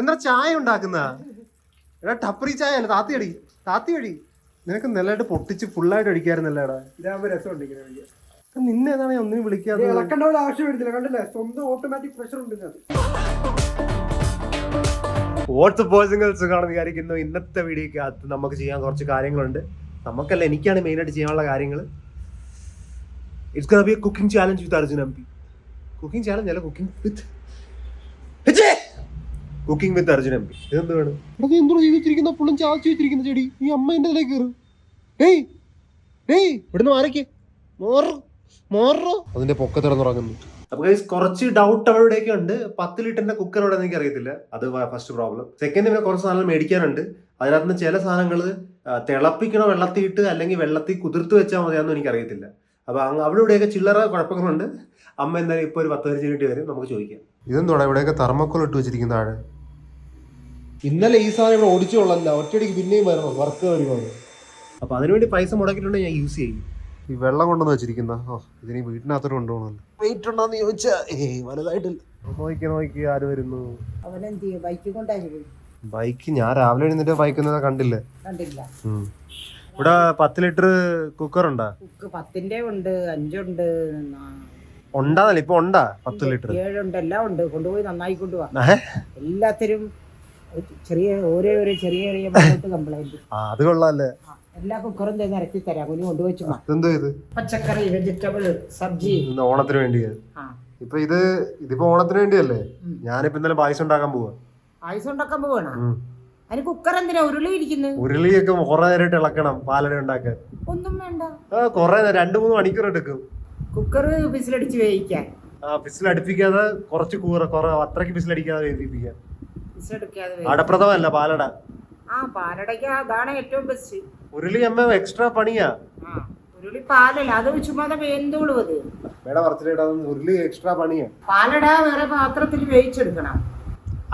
എന്താ ചായ ഉണ്ടാക്കുന്ന? എടാ ടപ്പറി ചായ അല്ല? താത്തി അടി താത്തി അടി. നിനക്ക് നല്ലതായിട്ട് പൊട്ടിച്ച് ഫുള്ളായിട്ട് അടിക്കായിരുന്നല്ലേടാ ഇതാകുമ്പോ രസം കഴിക്കാൻ. നിന്നെ ഏതാണ് ഒന്നിനും വിളിക്കാതെ ഇളക്കേണ്ട ഒരു ആവശ്യം വരുന്നില്ല കണ്ടില്ലേ? സ്വന്തം ഓട്ടോമാറ്റിക് പ്രഷർ ഉണ്ട് വിചാരിക്കുന്നു. ഇന്നത്തെ വീഡിയോക്കകത്ത് നമുക്ക് ചെയ്യാൻ കുറച്ച് കാര്യങ്ങളുണ്ട്. നമുക്കല്ല എനിക്കാണ് മെയിനായിട്ട് ചെയ്യാനുള്ള കാര്യങ്ങൾ it's be a cooking challenge with Arjun M P cooking challenge അല്ല cooking with cooking with Arjun M P. ഇതെന്ത് വേണം? എന്തോ ജീവിച്ചിരിക്കുന്ന പുള്ളും ചാച്ചു വെച്ചിരിക്കുന്ന ചെടി? ഈ അമ്മ എന്റെ ഇതിലേക്ക് കയറും. ഡേയ് ഡേയ് ഇവിടുന്ന് മാറിക്ക്. മോറോ മോറോ. അതിന്റെ പൊക്കത്തിടന്നുറങ്ങുന്നു അപ്പൊ ഗൈസ് കുറച്ച് ഡൗട്ട് അവരുടെയൊക്കെ ഉണ്ട്. പത്ത് ലിറ്ററിന്റെ കുക്കർ എവിടെ എനിക്ക് അറിയത്തില്ല അത് ഫസ്റ്റ് പ്രോബ്ലം സെക്കൻഡ് പിന്നെ കുറച്ച് സാധനങ്ങൾ മേടിക്കാനുണ്ട്. അതിനകത്ത് നിന്ന് ചില സാധനങ്ങൾ തിളപ്പിക്കണോ വെള്ളത്തിൽ ഇട്ട് അല്ലെങ്കിൽ വെള്ളത്തിൽ കുതിർത്ത് വെച്ചാൽ മതിയാണെന്ന് എനിക്ക് അറിയത്തില്ല അപ്പൊ അവിടെ ഇവിടെയൊക്കെ ചില്ലറ കുഴപ്പങ്ങളുണ്ട്. അമ്മ എന്തായാലും ഇപ്പൊ ഒരു പത്ത് പതിനഞ്ച് മിനിറ്റ് വരും നമുക്ക് ചോദിക്കാം. ഇതെന്തോടാ ഇവിടെയൊക്കെ തർമ്മക്കോൾ ഇട്ട് വെച്ചിരിക്കുന്ന ആൾ. ഇന്നലെ ഈ സാധനം ഇവിടെ ഓടിച്ചു കൊള്ളല്ല ഒറ്റയടിക്ക് പിന്നെയും വരണം. വർക്ക് വരുവാണ് അപ്പൊ അതിനുവേണ്ടി പൈസ മുടക്കിയിട്ടുണ്ടെങ്കിൽ ഞാൻ യൂസ് ചെയ്യും. ഈ വെള്ളം കൊണ്ടുവന്ന് വെച്ചിരിക്കുന്ന. ഓ ഇതിന് വീട്ടിനകത്തോട്ട് കൊണ്ടുപോകണമല്ലോ. വെയിറ്റ് ഉണ്ടോന്ന് ചോദിച്ചാ ഏയ് വലുതായിട്ടില്ല. നോക്കി നോക്കി ആര് വരുന്നു? അവനെന്ത് ബൈക്ക് കൊണ്ടായി പോയി? ബൈക്ക് ഞാൻ രാവിലെ എഴുന്നിട്ട് ബൈക്ക് ഒന്നും കണ്ടില്ലേ. കണ്ടില്ല. ഇവിടെ പത്ത് ലിറ്റർ കുക്കർ ഉണ്ടാ? കുക്ക് പത്തിന്റെ ഉണ്ട് അഞ്ചുണ്ട് ഉണ്ടാന്നല്ലേ ഇപ്പൊ ഉണ്ടാ? പത്ത് ലിറ്റർ ഏഴുണ്ട് എല്ലാം ഉണ്ട്. കൊണ്ടുപോയി നന്നായി കൊണ്ടുപോവാ? എല്ലാത്തിനും ചെറിയ ഓരോ ചെറിയ ചെറിയ ഭാഗത്ത് കംപ്ലൈന്റ് ആ അത് കൊള്ളാല്ലേ? എല്ലാ കുക്കറും തന്നെ ഇറക്കി തരാം. കുഞ്ഞു കൊണ്ടുവച്ചു ഇതെന്തോ ഇത്? പച്ചക്കറി വെജിറ്റബിൾ സബ്ജി. ഓണത്തിന് വേണ്ടിയാ. ആ. ഇപ്പൊ ഇത് ഇതിപ്പോ ഓണത്തിന് വേണ്ടിയല്ലേ. ഞാനിപ്പോ ഇന്നലെ പായസം ഉണ്ടാക്കാൻ പോവാ. പായസം ഉണ്ടാക്കാൻ പോവാണ്. അതിന് കുക്കർ എന്തിനാ ഉരുളി ഇരിക്കുന്നു? ഉരുളിയൊക്കെ കുറെ നേരമായിട്ട് ഇളക്കണം പാലട ഉണ്ടാക്കാൻ. ഒന്നും വേണ്ട. ആ കുറെ നേരം രണ്ടു മൂന്ന് മണിക്കൂർ എടുക്കും. കുക്കർ വിസിലടിച്ച് വേവിക്കാൻ. ആ പിസിൽ കുറച്ച് കൂറ കുറ അത്രയ്ക്ക് വേവിപ്പിക്കാൻ വിസിലടിക്കാതെ വേവിക്കാൻ. അടപ്രഥമല്ല പാലട. ആ പാലടയ്ക്ക് അതാണ് ഏറ്റവും ബെസ്റ്റ് ഉരുളി അമ്മ എക്സ്ട്രാ പണിയാ. ഉരുളി പാലല്ല അത് ചുമ്മാതെ വേന്തോളൂ അത്. മേട പറച്ചിലിടാൻ ഉരുളി എക്സ്ട്രാ പണിയാ. പാലട വേറെ പാത്രത്തിൽ വേവിച്ചെടുക്കണം.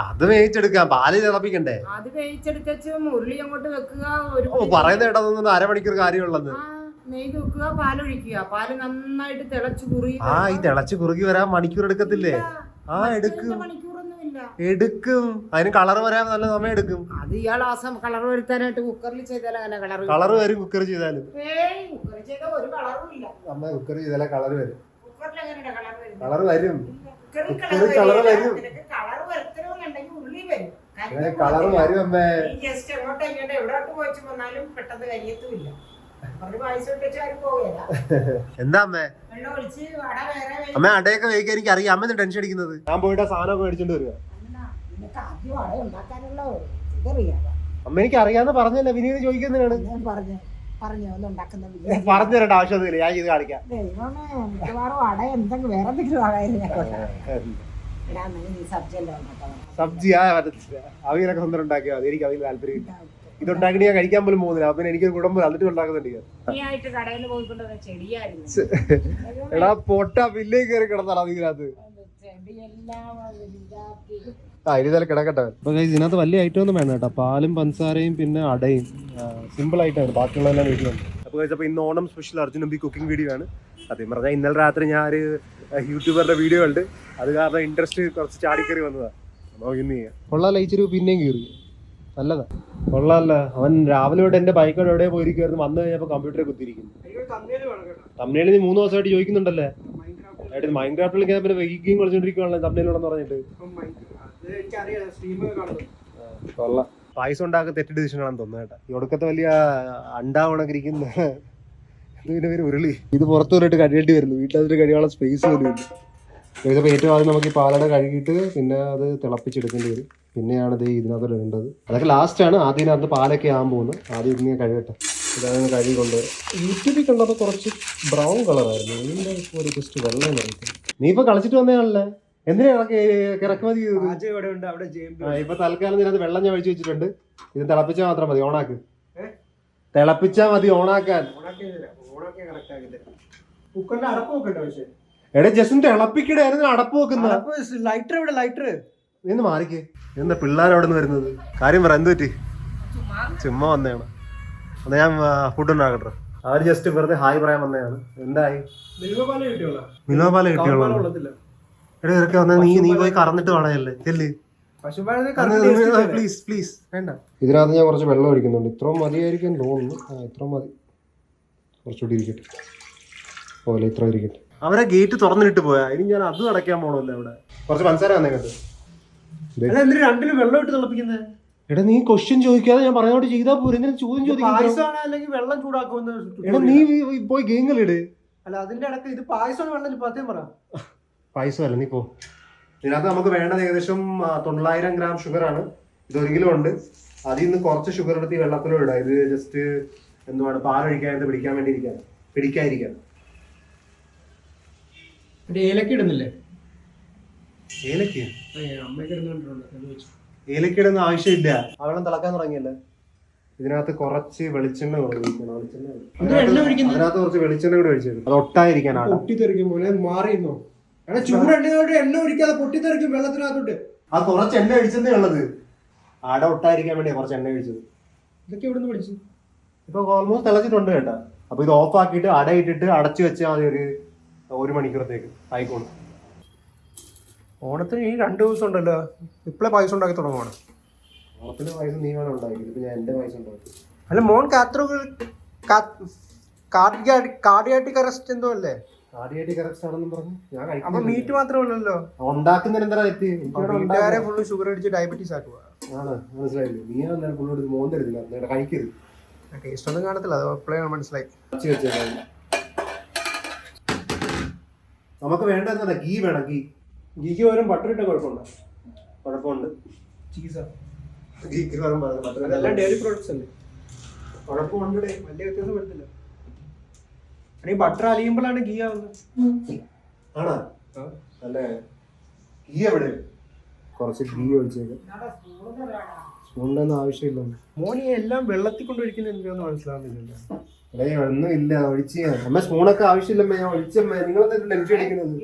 അത് വേവിച്ചെടുക്കാം. പാൽ തിളപ്പിക്കണ്ടേ? അത് വേവിച്ചെടുത്തും ഉരുളി അങ്ങോട്ട് വെക്കുക ഒരു ഓ പറയുന്ന കേട്ടതൊന്നും അരമണിക്കൂർ കാര്യമുള്ളത്. ആ നെയ്ത് വെക്കുക പാലൊഴിക്കുക. പാൽ നന്നായിട്ട് തിളച്ച് കുറുകി ആ ഈ തിളച്ച് കുറുകി വരാൻ മണിക്കൂർ എടുക്കത്തില്ലേ? ആ എടുക്കും. എടുക്കും. അതിന് കളർ വരാൻ നല്ല സമയം എടുക്കും. അത് ഇയാൾ ആ കളർ വരുത്താനായിട്ട് കുക്കറിൽ ചെയ്താൽ അങ്ങനെ കളർ കളർ വരും കുക്കർ ചെയ്താലും. അമ്മ കുക്കർ ചെയ്താലേ കളർ വരും. കളർ വരും. കുക്കറിൽ കുക്കറിൽ കളർ വരും. കളർ വരും. അമ്മേ. ഈ ജസ്റ്റ് എങ്ങോട്ടോ ഇങ്ങോട്ടോ എവിടോട്ട് പോയിച്ചു വന്നാലും പെട്ടെന്ന് കഴിയത്തുമില്ല എന്താ അമ്മേ? അമ്മ അടയൊക്കെ വേവിക്കാൻ എനിക്ക് അറിയാം അമ്മ ടെൻഷൻ അടിക്കുന്നത്? ഞാൻ പോയിട്ട് സാധനം സാധനമൊക്കെ മേടിച്ചോണ്ട് വരിക. ആദ്യം ഉണ്ടാക്കാനുള്ള. ഇതറിയാലോ അമ്മ എനിക്ക് അറിയാന്ന് പറഞ്ഞല്ല വിനീത് ചോദിക്കുന്നതിനാണ്. ഞാൻ പറഞ്ഞു പറഞ്ഞു ഒന്ന് ഉണ്ടാക്കുന്ന പറഞ്ഞു തരേണ്ട ആവശ്യമൊന്നുമില്ല ഞാൻ ഇത് കാണിക്കാം. ദൈവമേ മിക്കവാറും എന്തെങ്കിലും വേറെ എന്തെങ്കിലും ആകായിരുന്നു സബ്ജി ആ പറ്റത്തില്ല അവിയലൊക്കെ സ്വന്തം ഉണ്ടാക്കിയാൽ മതി എനിക്ക് അവിയൽ താല്പര്യം ഇല്ല. ഇതുണ്ടാക്കി ഞാൻ കഴിക്കാൻ പോലും പോകുന്നില്ല. അപ്പൊ എനിക്കൊരു കുടുംബം എന്നിട്ട് ഉണ്ടാക്കുന്നുണ്ട് എടാ പൊട്ട വില്ലേ കയറി കിടന്നാണ് അതിനകത്ത് ചെടിയെല്ലാം ആ ഇനി കിടക്കട്ടെ. ഇതിനകത്ത് വലിയ ഐറ്റം ഒന്നും വേണം കേട്ടോ. പാലും പഞ്ചസാരയും പിന്നെ അടയും സിമ്പിൾ ആയിട്ടാണ്. ബാക്കിയുള്ളതെല്ലാം വീട്ടിലുണ്ട് അപ്പോൾ guys, അപ്പോൾ ഇന്ന് Onam special Arjun MP cooking video ആണ്. അതേ പറഞ്ഞാൽ ഇന്നലെ രാത്രി ഞാൻ ഒരു യൂട്യൂബറുടെ വീഡിയോ ഉണ്ട് അത് കാരണം ഇൻട്രസ്റ്റ് കുറച്ച് ചാടിക്കറി വന്നതാണ് നമുക്ക് ഇന്ന് ചെയ്യാം. കൊള്ളാല്ല ഇച്ചിരി പിന്നെയും കീറി. നല്ലതാ. കൊള്ളാല്ല. അവൻ രാവിലെ തൊട്ട് എന്റെ ബൈക്കോട് എവിടെ പോയിരിക്കുമായിരുന്നു വന്നു കഴിഞ്ഞപ്പോൾ കമ്പ്യൂട്ടറെ കുത്തിയിരിക്കുന്നു. തമ്മിലേ. നീ മൂന്ന് ദിവസമായിട്ട് ചോദിക്കുന്നുണ്ടല്ലേ? മൈൻഡ് ക്രാഫ്റ്റിൽ പിന്നെ വെയിക്കിങ് കളിച്ചോണ്ടിരിക്കുവാണല്ലോ തമ്മിലുണ്ടെന്ന് പറഞ്ഞിട്ട്. കൊള്ളാം. പായസം ഉണ്ടാക്കുക തെറ്റ് ഡിസിഷൻ ആണെന്ന് തോന്നുന്നു കേട്ടോ. ഈ ഒടുക്കത്തെ വലിയ ഇതിന്റെ പേര് ഉരുളി. ഇത് പുറത്തു വന്നിട്ട് കഴിയേണ്ടി വരുന്നു. വീട്ടിലതിന് കഴിയാനുള്ള സ്പേസ് വരുന്നുണ്ട് ഇതിപ്പോൾ ഏറ്റവും ആദ്യം നമുക്ക് ഈ പാലട കഴുകിയിട്ട് പിന്നെ അത് തിളപ്പിച്ചെടുക്കേണ്ടി വരും. പിന്നെയാണ് ഇത് ഇതിനകത്ത് ഇടേണ്ടത്. അതൊക്കെ ലാസ്റ്റാണ് ആദ്യം അത് പാലൊക്കെ ആകാൻ പോകുന്നത് ആദ്യം ഇതിനെ കഴുകട്ടെ. ഇതാണ് കഴുകി കൊണ്ട് യൂട്യൂബിൽ കണ്ടപ്പോൾ കുറച്ച് ബ്രൗൺ കളറായിരുന്നു ഇതിന്റെ ഒരു ജസ്റ്റ് വെള്ളം നീ ഇപ്പോൾ കളിച്ചിട്ട് വന്നതാണല്ലേ? എന്തിനാ ഇറക്കി ഇറക്കുമതി ഇപ്പൊ തൽക്കാലം ഇതിനകത്ത് വെള്ളം ഞാൻ ഒഴിച്ചു വെച്ചിട്ടുണ്ട്. ഇത് തിളപ്പിച്ചാൽ മാത്രം മതി ഓണാക്ക്? തിളപ്പിച്ചാൽ മതി ഓണാക്കാൻ. എടാ ജസ്റ്റ് തിളപ്പിക്കടേ അടപ്പ് വെക്കുന്ന? ലൈറ്റർ ഇവിടെ ലൈറ്റർ നിന്ന് മാറിക്കേ. എന്താ പിള്ളേരവിടെ നിന്ന് വരുന്നത്? കാര്യം പറ എന്ത് പറ്റി? ചുമ്മാ വന്നതാണ് എന്നാ ഞാൻ ഫുഡ് ഉണ്ടാക്കട്ടെ. അവർ ജസ്റ്റ് വെറുതെ ഹായ് പറയാൻ വന്നതാണ് എന്തായി? മിൽമപാല കിട്ടിയോളാം? മിലോപാല കിട്ടിയോളൂ കൊള്ളത്തില്ല. എടാ ഇറക്കി വന്നാ നീ നീ പോയി കറന്നിട്ട് വേണമല്ലേ ചെല്ല്. പ്ലീസ് പ്ലീസ് വേണ്ട. ഇതിനകത്ത് ഞാൻ കുറച്ച് വെള്ളം ഒഴിക്കുന്നുണ്ട്. ഇത്രയും മതിയായിരിക്കും തോന്നുന്നു. ആ ഇത്രയും മതി. കുറച്ചുകൂടി ഇരിക്കട്ടെ. പോലെ ഇത്ര ഇരിക്കട്ടെ. അവരെ ഗേറ്റ് തുറന്നിട്ട് പോയാ. ഇനി ഞാൻ അത് അടയ്ക്കാൻ പോണല്ലോ അവിടെ. കുറച്ച് അല്ല എന്തിനു രണ്ടിലും വെള്ളം ഇട്ട് തിളപ്പിക്കുന്നത് എടാ നീ ക്വസ്റ്റ്യൻ ചോദിക്കാതെ ഞാൻ പറഞ്ഞോട്ട് ചെയ്താ പോരെ. എന്തിനാ ചോദ്യം ചോദിക്കുന്നത് അല്ലെങ്കിൽ വെള്ളം ചൂടാക്കുമെന്ന് എടാ നീ പോയി ഗെയിം കളിയിട് അല്ല അതിന്റെ ഇടയ്ക്ക് ഇത് പായസമാണ് വെള്ളം പത്യം പറ. പായസമല്ല നീ പോ. ഇതിനകത്ത് നമുക്ക് വേണ്ടത് ഏകദേശം തൊള്ളായിരം ഗ്രാം ഷുഗർ ആണ്. കിലോ ഉണ്ട്. അതിൽ നിന്ന് കുറച്ച് ഷുഗർ എടുത്ത് ഈ വെള്ളത്തിലും ഇടാം. ഇത് ജസ്റ്റ് എന്തുവാണ്? പാലൊഴിക്കാനായിട്ട് പിടിക്കാൻ വേണ്ടി ഇരിക്കാൻ പിടിക്കാതിരിക്കാൻ ഏലക്ക ഇടുന്നില്ലേ? ഏലക്ക ഏലക്കയുടെ ആവശ്യമില്ല. അവളം തിളക്കാൻ തുടങ്ങിയല്ലേ? ഇതിനകത്ത് കുറച്ച് വെളിച്ചെണ്ണ ഒഴിക്കണം. വെളിച്ചെണ്ണ? അതിനകത്ത് കുറച്ച് വെളിച്ചെണ്ണ കൂടി ഒഴിച്ചിരുന്നു അത് ഒട്ടായിരിക്കാനാണ് പൊട്ടിത്തെറിക്കും പോലെ മാറിയിരുന്നോ എടാ ചൂടെണ്ണയോട് എണ്ണ ഒഴിക്കാതെ പൊട്ടിത്തെറിക്കും വെള്ളത്തിനകത്തോട്ട്. ആ കുറച്ച് എണ്ണ ഒഴിച്ചെന്നേ ഉള്ളത്. അട ഒട്ടായിരിക്കാൻ വേണ്ടി കുറച്ച് എണ്ണ ഒഴിച്ചത്. ഇതൊക്കെ ഇവിടുന്ന് പഠിച്ചു? ഇപ്പൊ ഓൾമോസ്റ്റ് തിളച്ചിട്ടുണ്ട് കേട്ടോ. അപ്പൊ ഇത് ഓഫ് ആക്കിയിട്ട് അട ഇട്ടിട്ട് അടച്ചു വെച്ചാൽ മതി ഒരു ഒരു മണിക്കൂറത്തേക്ക്. ആയിക്കോളും. ഓണത്തിന് ഈ രണ്ട് ദിവസം ഉണ്ടല്ലോ. ഇപ്പളെ പായസം ഉണ്ടാക്കി തുടങ്ങുവാണ്. ഓണത്തിന്റെ പായസം നീ വേണം ഉണ്ടാക്കി ഇപ്പൊ ഞാൻ എന്റെ പായസം ഉണ്ടാക്കി. അല്ല മോൻ കാത്ര കാർഡിയാട്ടിക് അറസ്റ്റ് എന്തോ അല്ലേ? ആദ്യമായിട്ട് കറക്റ്റ് ആണെന്ന് പറഞ്ഞു. ഞാൻ അപ്പൊ കഴിക്കുന്നില്ല. മീറ്റ് ഉണ്ടാക്കുന്നതിന് എന്താ തെറ്റ്? എനിക്കിവിടെ വീട്ടുകാരെ ഫുള്ള് ഷുഗർ അടിച്ച് ഡയബറ്റീസ് ആക്കുക ഉണ്ടാക്കാൻ- ആണ് മനസ്സിലായില്ലേ? നീ കഴിക്കരുത്. ടേസ്റ്റ് ഒന്നും കാണത്തില്ല. അത് മനസ്സിലായി. വെച്ചേക്കാം നമുക്ക് വേണ്ട എന്താ? ഗീ വേണം ഗീ. ഗീക്ക് പകരം ബട്ടർ ഇട്ട കുഴപ്പമുണ്ടോ? കുഴപ്പമുണ്ട്. ചീസാ ഗീക്ക് പകരം അതെല്ലാം ഡയറി പ്രോഡക്ട്സ് അല്ലേ? കുഴപ്പമുണ്ട് വലിയ വ്യത്യാസം വരുന്നില്ല ഈ ബട്ടർ അലിയുമ്പോഴാണ് ഗീ ആവുന്നത്. ആണോ? അല്ലേ? ഗീ എവിടെ? കുറച്ച് ഗീ ഒഴിച്ചേക്കാം. സ്പൂണിന്റെ ആവശ്യമില്ല മോനി എല്ലാം വെള്ളത്തിൽ കൊണ്ട് ഒഴിക്കുന്നത് എനിക്കൊന്നും മനസ്സിലാവുന്നില്ല ഒന്നും ഇല്ല. ഒഴിച്ച് അമ്മ സ്പൂണൊക്കെ ആവശ്യമില്ലമ്മ. ഞാൻ ഒഴിച്ചമ്മ. നിങ്ങൾ ടെൻഷൻ അടിക്കുന്നത്?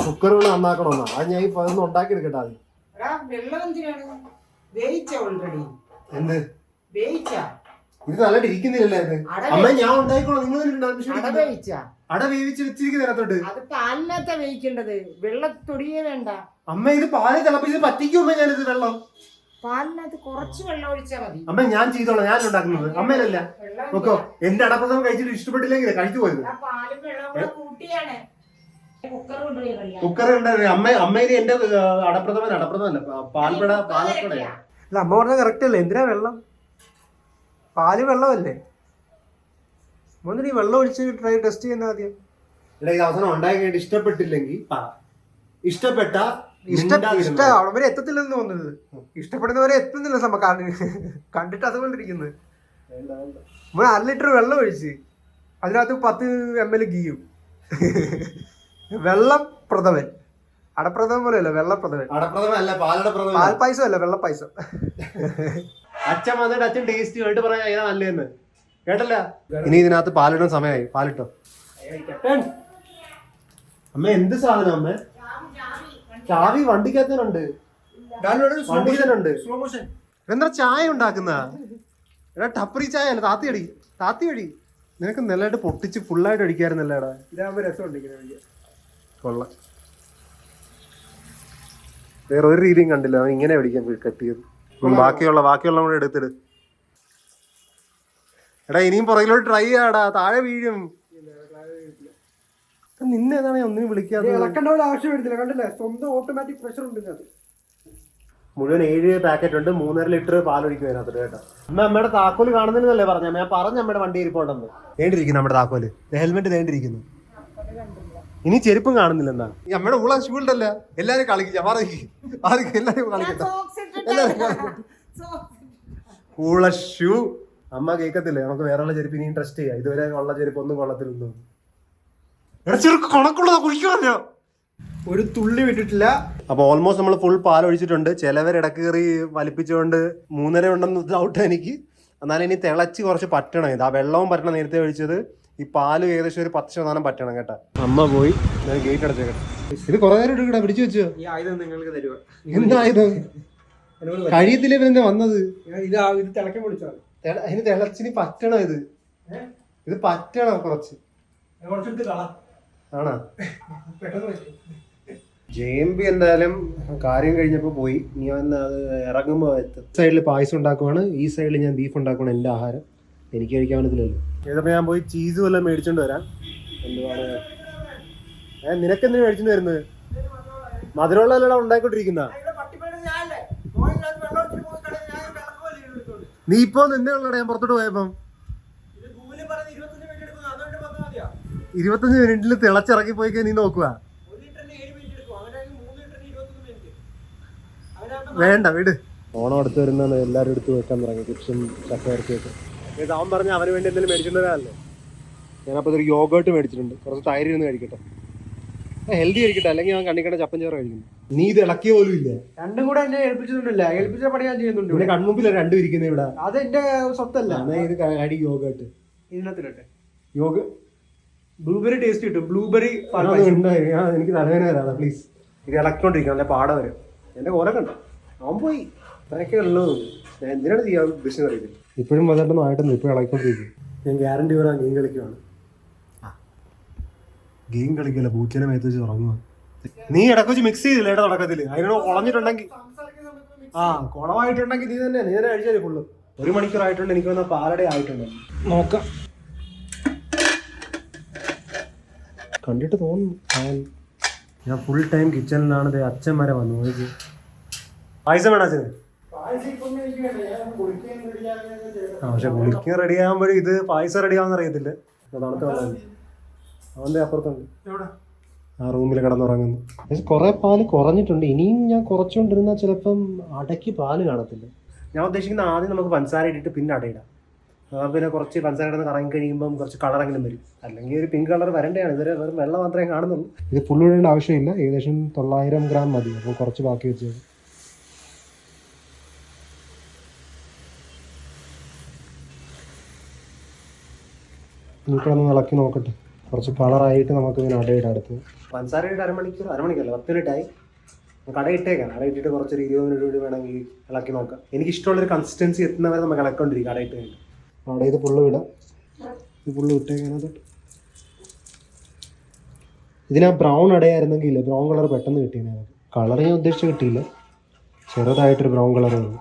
കുക്കർ കൊണ്ട് നന്നാക്കണമെന്നാ അത് ഞാൻ ഈ പതിന്ന് ഉണ്ടാക്കി എടുക്കട്ടെ അത് വെള്ളം എന്തിനാണ്? വേവിച്ച ഓൾറെഡി എന്ത്? വേവിച്ച? ഇത് നല്ലതായിട്ട് ഇത്? അമ്മ ഞാൻ ഉണ്ടായിക്കോളാം നിങ്ങൾ അട വേവിച്ച? അട വേവിച്ച് വെച്ചിരിക്കുന്ന നേരത്തോട്ട് അത് പാലിനകത്താ വേവിക്കേണ്ടത്. വെള്ളത്തൊടിയേ വേണ്ട. അമ്മ ഇത് പാൽ തിളപ്പിച്ച് പറ്റിക്കുമ്പോ ഞാനിത് വെള്ളം. പാലിനകത്ത് കുറച്ച് വെള്ളം ഒഴിച്ചാ മതി. അമ്മ ഞാൻ ചെയ്തോളാം. ഞാൻ ഉണ്ടാക്കുന്നത്? അമ്മയിലല്ല വെള്ളം നോക്കോ എന്റെ അടപ്രഥമം കഴിച്ചിട്ട് ഇഷ്ടപ്പെട്ടില്ലെങ്കിൽ കഴിച്ചു പോയത്. ആ പാലും വെള്ളവും കൂടെ കൂട്ടിയാണ്. കുക്കർ കൊണ്ടുപോയി കളിയാ. കുക്കർ ഉണ്ട് അമ്മ അമ്മയിൽ എന്റെ അടപ്രഥമൻ അടപ്രഥമല്ല പാൽപ്പട പാലപ്പട അല്ല അമ്മ പറഞ്ഞ കറക്റ്റ് അല്ലേ? എന്തിനാ വെള്ളം? പാൽ വെള്ളമല്ലേ? മോന്നിന് ഈ വെള്ളം ഒഴിച്ച് ട്രൈ ടെസ്റ്റ് ചെയ്യുന്ന ആദ്യം. ഇവിടെ ഇത് അവസാനം ഉണ്ടായി കഴിഞ്ഞിട്ട് ഇഷ്ടപ്പെട്ടില്ലെങ്കിൽ ഇഷ്ടപ്പെട്ട ഇഷ്ട ഇഷ്ടം ഇഷ്ട അവിടെ വരെ എത്തത്തില്ലെന്ന് തോന്നുന്നത്. ഇഷ്ടപ്പെടുന്നവരെ എത്തുന്നില്ല നമ്മ കണ്ടിട്ട് അതുകൊണ്ടിരിക്കുന്നത്. നമ്മൾ അര ലിറ്റർ വെള്ളം ഒഴിച്ച്. അതിനകത്ത് പത്ത് എം എൽ ഗീയും വെള്ളപ്രഥമൻ അടപ്രഥമൻ പോലെയല്ല വെള്ളപ്രഥമൻ. അടപ്രഥമൻ അല്ല പാലടപ്രഥമൻ പാൽ പായസം അല്ല വെള്ളപ്പായസം. അച്ഛൻ വന്നിട്ട് അച്ഛൻ ടേസ്റ്റ് കേട്ട് പറയാ അതിനാ നല്ലതെന്ന്? കേട്ടല്ല? ഇനി ഇതിനകത്ത് പാലിടാൻ സമയമായി. പാലിട്ടോ? അമ്മ എന്ത് സാധനം അമ്മ? ചാവി വണ്ടിക്കകത്തനുണ്ട് വണ്ടി തന്നെ ഉണ്ട് സ്ലോ മോഷൻ. എന്താ ചായ ഉണ്ടാക്കുന്ന എടാ ടപ്പറി ചായ അല്ല താത്തി അടി താത്തി അടി നിനക്ക് നല്ലതായിട്ട് പൊട്ടിച്ച് ഫുള്ളായിട്ട് അടിക്കാറുന്നല്ലേടാ ഇതാകുമ്പോ രസമുണ്ട് ഇങ്ങനെ കഴിക്കാൻ. കൊള്ളാം. വേറെ ഒരു രീതിയും കണ്ടില്ല. അവൻ ഇങ്ങനെ അടിക്കാൻ കട്ട് ഉം, ബാക്കിയുള്ള ബാക്കിയുള്ള കൂടെ എടുത്തിട്. എടാ ഇനിയും പുറകിലോട്ട് ട്രൈ ചെയ്യാടാ. താഴെ വീഴും. നിന്നെ ഏതാണ് വിളിക്കാതെ ആവശ്യം വരുന്നില്ല. കണ്ടില്ലേ? സ്വന്തം ഓട്ടോമാറ്റിക് പ്രഷർ ഉണ്ട് മുഴുവൻ ഏഴ് പാക്കറ്റ് ഉണ്ട്. മൂന്നര ലിറ്റർ പാലൊഴിക്കും അതിനകത്ത് കേട്ടോ. അമ്മ അമ്മയുടെ താക്കോൽ കാണുന്നില്ലെന്നല്ലേ പറഞ്ഞു? ഞാൻ പറഞ്ഞു അമ്മയുടെ വണ്ടി ഇരിപ്പുണ്ടെന്ന് വേണ്ടിയിരിക്കുന്നു നമ്മുടെ താക്കോൽ. ഹെൽമെറ്റ് വേണ്ടിയിരിക്കുന്നു ഇനി ചെരുപ്പും കാണുന്നില്ലെന്നാ അമ്മയുടെ ഊള ഷൂൾഡല്ല എല്ലാരും കളിക്കാം. എല്ലാരും കളിക്കട്ടെ socks ഇട്ടിട്ടാ. എല്ലാരും Socks. ഊള ഷൂ അമ്മ കേൾക്കത്തില്ലേ നമുക്ക് വേറെയുള്ള ചെരുപ്പ് ഇനിയും ഇൻട്രസ്റ്റ് ചെയ്യാം. ഇതുവരെ ഉള്ള ചെരുപ്പ് ഒന്നും കൊള്ളത്തിലൊന്നും ചെറുക്ക് കൊണക്കുള്ളതാ കുഴിക്കുമല്ലോ ഒരു തുള്ളി വിട്ടിട്ടില്ല. അപ്പൊ ഓൾമോസ്റ്റ് നമ്മൾ ഫുൾ പാൽ ഒഴിച്ചിട്ടുണ്ട്. ചിലവർ ഇടയ്ക്ക് കയറി വലിപ്പിച്ചുകൊണ്ട് മൂന്നര ഉണ്ടെന്ന് ഡൗട്ട് എനിക്ക്. എന്നാലും ഇനി തിളച്ച് കുറച്ച് പറ്റണം. ഇത് ആ വെള്ളവും പറ്റണം നേരത്തെ ഒഴിച്ചത്. ഈ പാൽ ഏകദേശം ഒരു പത്ത് ശതമാനം പറ്റണം കേട്ടാ. അമ്മ പോയി. ഗേറ്റ് അടച്ചേക്കട്ടെ. ഇത് കുറെ നേരം എടുക്കട്ടെ പിടിച്ചു വെച്ചോ. ഈ ആയുധം നിങ്ങൾക്ക് തരുക എന്തായത് കഴിയത്തില്ലേ ഇവനെ വന്നത്? ഇത് ഇത് തിളക്കം വിളിച്ചാൽ അതിന് തിളച്ചിന് പറ്റണം ഇത്? ഇത് പറ്റണം കുറച്ച്? ആണോ? ബി എന്തായാലും കാര്യം കഴിഞ്ഞപ്പോൾ പോയി. ഇനി വന്ന് അത് ഇറങ്ങുമ്പോൾ എത്തും സൈഡിൽ പായസം ഉണ്ടാക്കുവാണ്. ഈ സൈഡിൽ ഞാൻ ബീഫ് ഉണ്ടാക്കുവാണ് എന്റെ ആഹാരം. എനിക്ക് കഴിക്കാൻ പറ്റത്തില്ലല്ലോ ഏതപ്പോൾ ഞാൻ പോയി ചീസ് വല്ലതും മേടിച്ചോണ്ട് വരാം. എന്തുവാണ്? നിനക്ക് നിനക്കെന്തിനു മേടിച്ചോണ്ട് വരുന്നത്? മധുരമുള്ള ഉണ്ടായിക്കൊണ്ടിരിക്കുന്ന നീ ഇപ്പോ നിന്നേ ഉള്ളടാ ഞാൻ പുറത്തോട്ട് പോയപ്പം. ഇരുപത്തഞ്ച് മിനിറ്റിൽ തിളച്ചിറക്കി പോയി നീ നോക്കുക വേണ്ട വിട്. ഓണം അടുത്ത് വരുന്ന എല്ലാവരും എടുത്ത് വെക്കാൻ തുടങ്ങി. ചിപ്സും ചക്കവരത്തിയൊക്കെ ഇത് അവൻ പറഞ്ഞ അവന് വേണ്ടി എന്തെങ്കിലും മേടിച്ചിട്ട് ഞാനപ്പോ ഞാനപ്പോൾ ഒരു യോഗേട്ട് മേടിച്ചിട്ടുണ്ട്. കുറച്ച് തൈര് ഇരുന്ന് കഴിക്കട്ടെ. ഹെൽത്തി ആയിരിക്കട്ടെ. അല്ലെങ്കിൽ ഞാൻ കണ്ണിക്കണ്ട ചപ്പൻ ചോറ് കഴിക്കുന്നു നീ ഇത് ഇളക്കിയ പോലും ഇല്ല. രണ്ടും കൂടെ എന്നെ ഏൽപ്പിച്ചിട്ടുണ്ടല്ല? ഏൽപ്പിച്ച പണി ഞാൻ ചെയ്യുന്നുണ്ട് ഇവിടെ. കൺമുമ്പിൽ രണ്ടും ഇരിക്കുന്നത് ഇവിടെ. അത് എന്റെ സ്വത്തല്ല. എന്നാ ഇത് അടി യോഗേട്ട് ഇതിനകത്തിലട്ടെ. യോഗ? ബ്ലൂബെറി ടേസ്റ്റ് കിട്ടും. ബ്ലൂബെറി എനിക്ക് തലവേന വരാതെ പ്ലീസ് ഇത് ഇളക്കിക്കൊണ്ടിരിക്കണം. അല്ലെ പാട വരും. എന്റെ കുറെ കണ്ടോ. അവൻ പോയി. ഇത്രയൊക്കെ ഉള്ളൂ. ഞാൻ എന്തിനാണ് ചെയ്യാൻ ബിസിനസ് അറിയില്ല ഇപ്പോഴും വന്നിട്ടൊന്നും ആയിട്ടൊന്നും ഇപ്പോഴും ഇളക്കിക്കൊണ്ടിരിക്കും ഞാൻ ഗ്യാരണ്ടി വരാൻ നീ കളിക്കുവാണ്. ഗെയിം കളിക്കല്ല പൂച്ചനെ മേത്ത് വെച്ച് ഉറങ്ങുക നീ ഇടയ്ക്ക് വെച്ച് മിക്സ് ചെയ്തില്ല ഏട്ടാ തുടക്കത്തിൽ അതിനോട് കുളഞ്ഞിട്ടുണ്ടെങ്കിൽ ആ കുളമായിട്ടുണ്ടെങ്കിൽ നീ തന്നെ നീ തന്നെ അഴിച്ചാൽ ഫുള്ള് ഒരു മണിക്കൂർ ആയിട്ടുണ്ട് എനിക്ക് വന്ന പാലട ആയിട്ടുണ്ട്. നോക്കാം. കണ്ടിട്ട് തോന്നുന്നു. ഞാൻ ഫുൾ ടൈം കിച്ചണിലാണ് അച്ഛൻ വരെ വന്നു നോക്കി പായസം വേണം അച്ഛന്? ആ പക്ഷെ കുളിക്കാൻ റെഡി ആകുമ്പോഴും ഇത് പായസം റെഡി ആവുന്ന അറിയത്തില്ല. തണുത്ത വെള്ളം അവന്റെ അപ്പുറത്തുണ്ട്. ആ റൂമിൽ കിടന്നുറങ്ങുന്നു. കുറെ പാൽ കുറഞ്ഞിട്ടുണ്ട്. ഇനിയും ഞാൻ കുറച്ചുകൊണ്ടിരുന്നാൽ ചിലപ്പം അടയ്ക്ക് പാൽ കാണത്തില്ല. ഞാൻ ഉദ്ദേശിക്കുന്ന ആദ്യം നമുക്ക് പഞ്ചസാര ഇട്ടിട്ട് പിന്നെ അടയിടാം. ആ പിന്നെ കുറച്ച് പഞ്ചസാര കിടന്ന് കറങ്ങി കഴിയുമ്പം കുറച്ച് കളറെങ്കിലും വരും. അല്ലെങ്കിൽ ഒരു പിങ്ക് കളർ വരേണ്ടതാണ്. ഇതുവരെ വെറും വെള്ളം മാത്രമേ കാണുന്നുള്ളൂ. ഇത് ഫുൾ ഇടേണ്ട ആവശ്യമില്ല. ഏകദേശം തൊള്ളായിരം ഗ്രാം മതി. അപ്പോൾ കുറച്ച് ബാക്കി വെച്ചത് നമുക്കൊന്ന് ഇളക്കി നോക്കട്ടെ. കുറച്ച് കളറായിട്ട് നമുക്ക് ഇതിന് അടയിടാം അടുത്ത് പഞ്ചസാര ഇട്ട് അരമണിക്കൂർ അരമണിക്കല്ല പത്ത് മിനിറ്റ് ആയി. നമുക്ക് അട ഇട്ടേക്കാം. അട ഇട്ടിട്ട് കുറച്ചൊരു ഇരുപത് മിനിറ്റ് കൂടി വേണമെങ്കിൽ ഇളക്കി നോക്കാം. എനിക്ക് ഇഷ്ടമുള്ളൊരു കൺസിസ്റ്റൻസി എത്തുന്നവരെ നമുക്ക് ഇളക്കൊണ്ടിരിക്കും അട ഇട്ട് കഴിഞ്ഞ് അവിടെ ഇത് ഫുള്ള് വിടാം. ഇത് ഫുള്ള് വിട്ടേക്കാനകത്ത് ഇതിനാ ബ്രൗൺ അടയായിരുന്നെങ്കിൽ ബ്രൗൺ കളർ പെട്ടെന്ന് കിട്ടിയേനെ നമുക്ക് കളർ ഞാൻ ഉദ്ദേശിച്ച് കിട്ടിയില്ല. ചെറുതായിട്ടൊരു ബ്രൗൺ കളർ വന്നു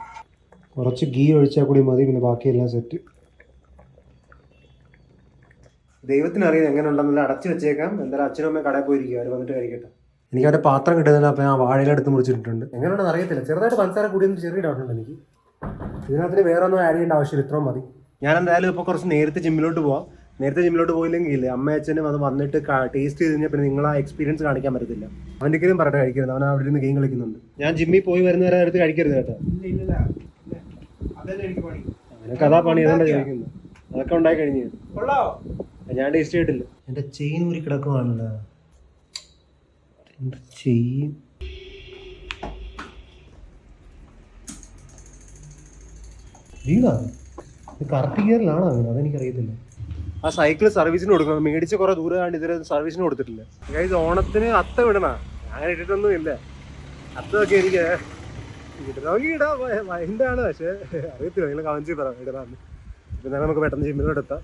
കുറച്ച് ഗീ ഒഴിച്ചാൽ കൂടി മതി പിന്നെ ബാക്കിയെല്ലാം സെറ്റ് ദൈവത്തിന് അറിയാം എങ്ങനെ ഉണ്ടെന്നല്ല അടച്ചു വെച്ചേക്കാം. എന്തായാലും അച്ഛനും അമ്മയും കടയിൽ പോയിരിക്കും. അവർ വന്നിട്ട് കഴിക്കട്ടെ എനിക്ക് അവരുടെ പാത്രം കിട്ടുന്നില്ല അപ്പം ഞാൻ വാഴയിലെടുത്ത് മുറിച്ചിട്ടുണ്ട് എങ്ങനെയുണ്ടെന്ന് അറിയത്തില്ല. ചെറുതായിട്ട് പഞ്ചസാര കൂടിയെന്ന് ചെറിയ ഡൗട്ട് ഉണ്ട് എനിക്ക്. ഇതിനകത്തിന് വേറെ ഒന്നും ആഡ് ചെയ്യേണ്ട ആവശ്യമില്ല. ഇത്രയും മതി. ഞാൻ എന്തായാലും ഇപ്പോൾ കുറച്ച് നേരത്തെ ജിമ്മിലോട്ട് പോവാം. നേരത്തെ ജിമ്മിലോട്ട് പോയില്ലെങ്കിൽ അമ്മ അച്ഛനും അത് വന്നിട്ട് ടേസ്റ്റ് ചെയ്ത് കഴിഞ്ഞാൽ പിന്നെ നിങ്ങൾ ആ എക്സ്പീരിയൻസ് കാണിക്കാൻ പറ്റത്തില്ല. അവന്റെ ഒരിക്കലും പറഞ്ഞിട്ട് കഴിക്കരുത്. അവൻ അവിടെ ഇരുന്ന് ഗെയിം കളിക്കുന്നുണ്ട്. ഞാൻ ജിമ്മിൽ പോയി വരുന്ന വരുന്നവരെ അടുത്ത് കഴിക്കരുത് കേട്ടോ. അങ്ങനെ കഥാ അതല്ലേ എനിക്ക് പണി. അതുകൊണ്ടാണ് ചോദിക്കുന്നത് അതൊക്കെ ഉണ്ടായി കഴിഞ്ഞു. ഞാൻ ടേസ്റ്റ് ചെയ്തിട്ടില്ല. എന്റെ ചെയിൻ ഊരി കിടക്കുവാണല്ലോ. എന്റെ ചെയിൻ വീടാണ് ഇത് കറക്റ്റ് ഗിയറിലാണോ വീട് അതെനിക്കറിയത്തില്ല. ആ സൈക്കിൾ സർവീസിന് കൊടുക്കണം. മേടിച്ച് കുറെ ദൂരെ കണ്ട് ഇതുവരെ സർവീസിന് കൊടുത്തിട്ടില്ല. ഇത് ഓണത്തിന് അത്ത വിടണ. ഞാൻ ഇട്ടിട്ടൊന്നും ഇല്ല. അത്തൊക്കെ എനിക്ക് ഇടണമെങ്കിൽ ഇടാം. മൈൻഡാണ് പക്ഷേ അറിയത്തില്ല. നിങ്ങൾ കമൻസിൽ പറ ഇടാന്ന് പിന്നെ നമുക്ക് പെട്ടെന്ന് ജിമ്മിലോട്ട് എത്താം.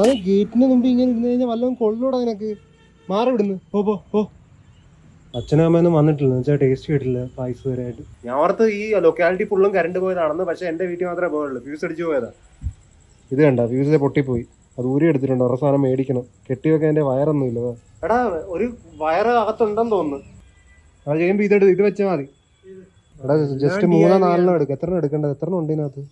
എടാ ഗേറ്റിന് മുമ്പ് ഇങ്ങനെ ഇരുന്ന് കഴിഞ്ഞാൽ വല്ലതും കൊള്ളൂടാ നിനക്ക്. മാറി വിടുന്നു പോ പോ പോ. അച്ഛനും അമ്മയൊന്നും വന്നിട്ടില്ല. എന്ന് വെച്ചാൽ ടേസ്റ്റ് കിട്ടില്ല പായസ വരെയായിട്ട്. ഞാൻ ഓർത്ത് ഈ ലൊക്കാലിറ്റി ഫുള്ളും കറണ്ട് പോയതാണെന്ന്. പക്ഷെ എന്റെ വീട്ടിൽ മാത്രമേ പോയുള്ളൂ ഫ്യൂസ് അടിച്ചു പോയതാ. ഇത് കണ്ട ഫ്യൂസ് പൊട്ടിപ്പോയി. അത് ഊരി എടുത്തിട്ടുണ്ട്. ഓരോ സാധനം മേടിക്കണം. കെട്ടി വെക്കാൻ എന്റെ വയറൊന്നും ഇല്ല എടാ ഒരു വയറ് അകത്തുണ്ടെന്ന് തോന്നുന്നു. അത് ചെയ്യുമ്പോൾ ഇതെടുത്ത് ഇത് വെച്ചാൽ മതി. എടാ ജസ്റ്റ് മൂന്നോ നാലെണ്ണം എടുക്കുക എത്ര എടുക്കേണ്ടത്? എത്ര ഉണ്ട് ഇതിനകത്ത്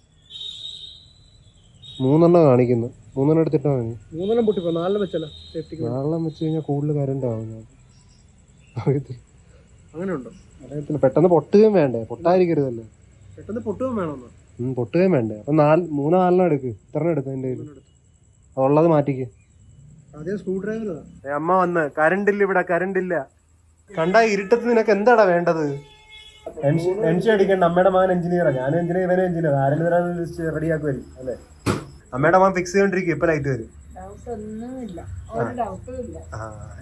മൂന്നെണ്ണം കാണിക്കുന്നു. മൂന്നെണ്ണം എടുത്തിട്ടാ മതി. മൂന്നെണ്ണം പൊട്ടിപ്പോ നാലെണ്ണം വെച്ചല്ലോ. സേഫ്റ്റിക്ക് നാളെ വെച്ച് കഴിഞ്ഞാൽ കൂടുതൽ കരണ്ട് ആവും അറിയത്തില്ല. അങ്ങനെ ഉണ്ടോ അറിയത്തില്ല. പെട്ടെന്ന് പൊട്ടുകയും വേണ്ടേ? പൊട്ടായിരിക്കരുതല്ലേ പെട്ടെന്ന് പൊട്ടുകയും വേണമെന്നോ? പൊട്ടുകയും വേണ്ടേ? അപ്പൊ നാല് മൂന്ന് നാലെണ്ണം എടുക്ക് ഇത്ര എടുത്ത് എന്റെ ഉള്ളത് മാറ്റിക്ക്. ആദ്യം സ്ക്രൂ ഡ്രൈവർ അമ്മ വന്ന് കരണ്ടില്ല ഇല്ല ഇവിടെ കരണ്ടില്ല ഇല്ല. കണ്ട ഇരുട്ടത്ത് നിനക്ക് എന്താടാ വേണ്ടത്? ടെൻഷൻ അടിക്കണ്ട. അമ്മയുടെ മകൻ എഞ്ചിനീയറാണ് ഞാൻ എഞ്ചിനീയർ ഇവനെ എഞ്ചിനീയർ. ആരെങ്കിലും റെഡിയാക്കുമായിരിക്കും അല്ലേ? അമ്മയുടെ മകൻ ഫിക്സ് ചെയ്തോണ്ടിരിക്കും ഇപ്പൊ ലൈറ്റ് വരും. ഡൗട്ട് ഒന്നുമില്ല. ഒരു ഡൗട്ടും ഇല്ല. ആ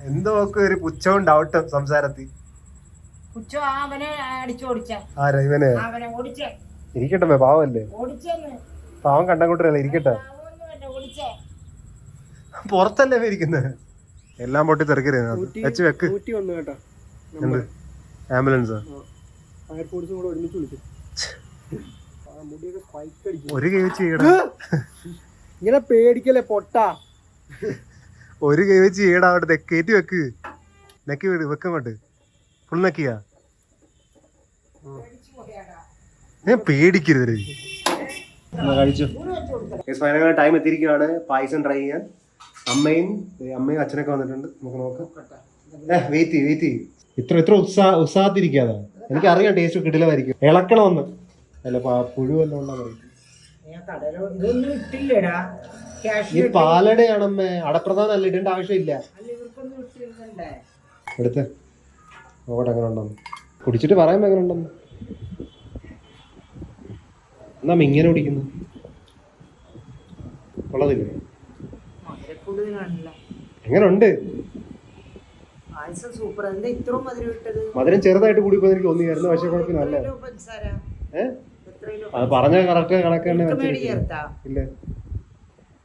എന്തോ ഒക്കെ ഒരു പുച്ഛവും ഡൗട്ടും സംസാരത്തിൽ. കുച്ചോ അവനെ അടിച്ചു ഓടിച്ച ആരാ ഇവനെ? അവനെ ഓടിച്ചേ. ഇരിക്കട്ടെ പാവല്ലേ? പാവം കണ്ടംകൂട്ടരല്ലേ ഇരിക്കട്ടെ. പുറത്തല്ലേ ഇരിക്കുന്നത്? എല്ലാം പൊട്ടി തെറിക്കരുത് വെച്ച് വെക്ക്. ആംബുലൻസ്? ഫയർഫോഴ്സും കൂടെ ഒരുമിച്ച് വിളിച്ചു. ആ സ്പൈക്ക് അടിക്കും ഒരു കൈ വെച്ച് ചെയ്യടാ ഇങ്ങനെ പേടിക്കല്ലേ പൊട്ടാ? ഒരു കൈ വെച്ച് ചെയ്യടാ അവിടെ കയറ്റി വെക്ക്. നെക്കി വിട് വെക്കങ്ങോട്ട് ഫുൾ നെക്കിയാ ഞാൻ പേടിക്കരുത് കഴിച്ചു? ടൈം എത്തിയിരിക്കുകയാണ്. പായസം ട്രൈ ചെയ്യാൻ. അമ്മയും അമ്മയും അച്ഛനൊക്കെ വന്നിട്ടുണ്ട്. നമുക്ക് നോക്കാം. ഏഹ് വെയിറ്റ് ചെയ്യും വെയിറ്റ് ചെയ്യും. ഇത്ര ഇത്ര ഉത്സാഹ ഉത്സാഹത്തിരിക്കാതെ. എനിക്കറിയാം ടേസ്റ്റ് കിടിലമായിരിക്കും. ഇളക്കണമെന്ന്. അല്ല പുഴു എന്നുള്ള ഈ പാലടയാണമ്മേ. അടപ്രധാനല്ല ഇടേണ്ട ആവശ്യമില്ല. എടുത്ത്. നോക്കട്ടെ എങ്ങനെ ഉണ്ടെന്ന്. കുടിച്ചിട്ട് പറയാൻ എങ്ങനെ ഉണ്ടെന്ന്. എന്നാ ഇങ്ങനെ കുടിക്കുന്നു? ഉള്ളതില്ലേ മധുരക്കൂടുതലാണല്ലോ എങ്ങനെ ഉണ്ട് പായസം സൂപ്പർ. ഇത്രയും മധുരം ചെറുതായിട്ട് കൂടിപ്പോ എനിക്ക് തോന്നിയായിരുന്നു പക്ഷെ കുഴപ്പമില്ല അല്ലേ? ഏഹ് അത് പറഞ്ഞ കറക്റ്റ് കണക്ക് ഇല്ല?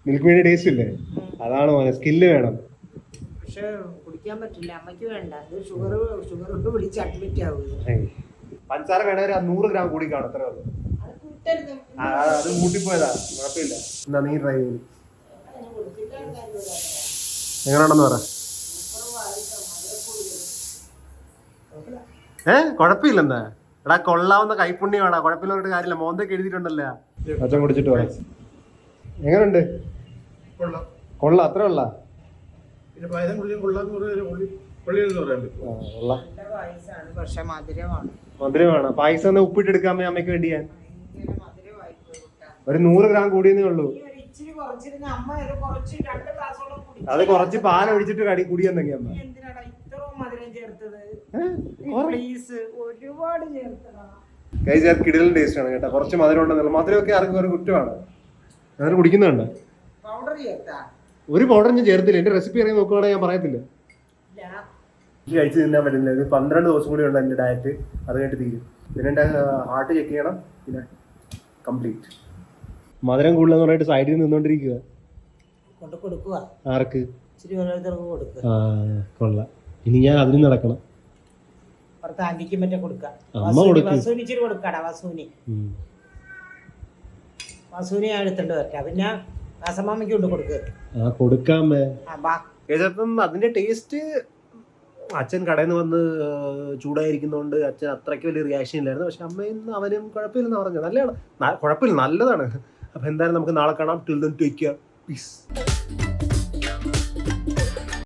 മിൽക്ക് മേടി ടേസ്റ്റ് ഇല്ലേ? അതാണ് മോനെ സ്കില്ല് വേണം. പക്ഷെ കുടിക്കാൻ പറ്റില്ല അമ്മയ്ക്ക് വേണ്ട. ഇത് ഷുഗർ ഷുഗർ കൊണ്ട് വിളിച്ച് അഡ്മിറ്റ് ആവുക ഏയ്. പഞ്ചസാര വേണവര് നൂറ് ഗ്രാം കൂടി കാണും അത്രേ ഉള്ളൂ. അത് കൂട്ടരുത്. ആ, അത് കൂട്ടിപ്പോയതാ കുഴപ്പമില്ല. എന്നാ നീ ട്രൈ ചെയ്തു എങ്ങനെയാണെന്ന് പറ. ഏ കുഴപ്പമില്ലെന്നാ. എടാ കൊള്ളാവുന്ന കൈപ്പുണ്യമാടാ കുഴപ്പമില്ല പറഞ്ഞിട്ട് കാര്യമില്ല. മോന്തൊക്കെ എഴുതിയിട്ടുണ്ടല്ലോ? അച്ഛൻ കുടിച്ചിട്ട് പറയാം എങ്ങനെയുണ്ട് കൊള്ളാം. കൊള്ളാം അത്ര ഉള്ള? പിന്നെ പായസം കുടിക്കാൻ കൊള്ളാന്ന് പറഞ്ഞാൽ പുള്ളി പള്ളിയിലെന്ന് പറയാൻ പറ്റും. കൊള്ളാം. നല്ല പായസമാണ് പക്ഷെ മധുരമാണ്. മധുരമാണ്? പായസം ഒന്ന് ഉപ്പിട്ടെടുക്കാമേ അമ്മയ്ക്ക് വേണ്ടി ഞാൻ ഭയങ്കര മധുരമായി പോയി കൂട്ടാ. ഒരു നൂറ് ഗ്രാം കൂടിയെന്നേ ഉള്ളൂ. ഈ ഒരു ഇച്ചിരി കുറച്ചിരുന്ന അമ്മ ഇത് കുറച്ച് രണ്ട് കുടി അത് കുറച്ച് പാൽ ഒഴിച്ചിട്ട് കടി കുടിയെന്നെങ്കി അമ്മ. നീ എന്തിനാടാ ഇത്രയും മധുരം ചേർത്തത് ഏ? പ്ലീസ് ഒരുപാട് ചേർത്തടാ കൈ ചേർ കിടിലൻ ടേസ്റ്റ് ആണ് കേട്ടോ. കുറച്ച് മധുരം ഉണ്ടെന്നുള്ളു. മധുരമൊക്കെ ആർക്കും ഒരു കുറ്റമാണ്. അങ്ങനെ കുടിക്കുന്നുണ്ട്. ഒരു പൗഡർ ഞാൻ ചേർത്തില്ല. എന്റെ റെസിപ്പി അറിയാൻ നോക്കുവാണെങ്കിൽ ഞാൻ പറയത്തില്ല. കഴിച്ച് തിന്നാൻ പറ്റുന്നില്ല ഒരു പന്ത്രണ്ട് ദിവസം കൂടി ഉണ്ട് എന്റെ ഡയറ്റ് അത് കഴിഞ്ഞിട്ട് തീരും. പിന്നെ എന്റെ ഹാർട്ട് ചെക്ക് ചെയ്യണം. പിന്നെ കംപ്ലീറ്റ് മധുരം കൂടുതലെന്ന് പറഞ്ഞിട്ട് സൈഡിൽ നിന്നുകൊണ്ടിരിക്കുക ആർക്ക്? കൊള്ളാം. ഇനി ഞാൻ അതിന് നടക്കണം. പുറത്ത് ആന്റിക്ക് മറ്റേ കൊടുക്കാം. അമ്മ വസൂനി- കൊടുക്ക്. വസൂനി ഇച്ചിരി കൊടുക്കാടാ വസൂനി. വസൂനി ഞാൻ എടുത്തോണ്ട് വരട്ടെ. പിന്നെ വാസമ്മയ്ക്ക് കൊണ്ട് കൊടുക്കുക ആ കൊടുക്കാമേ ആ ബാ അതിന്റെ ടേസ്റ്റ് അച്ഛൻ കടയിൽ നിന്ന് വന്ന് ചൂടായിരിക്കുന്നതുകൊണ്ട് അച്ഛൻ അത്രയ്ക്ക് വലിയ റിയാക്ഷൻ ഇല്ലായിരുന്നു. പക്ഷെ അമ്മയും അവനും കുഴപ്പമില്ലെന്ന് പറഞ്ഞു നല്ലതാണ്. ന- കുഴപ്പമില്ല നല്ലതാണ്. അപ്പൊ എന്തായാലും നമുക്ക് നാളെ കാണാം. Till then take care peace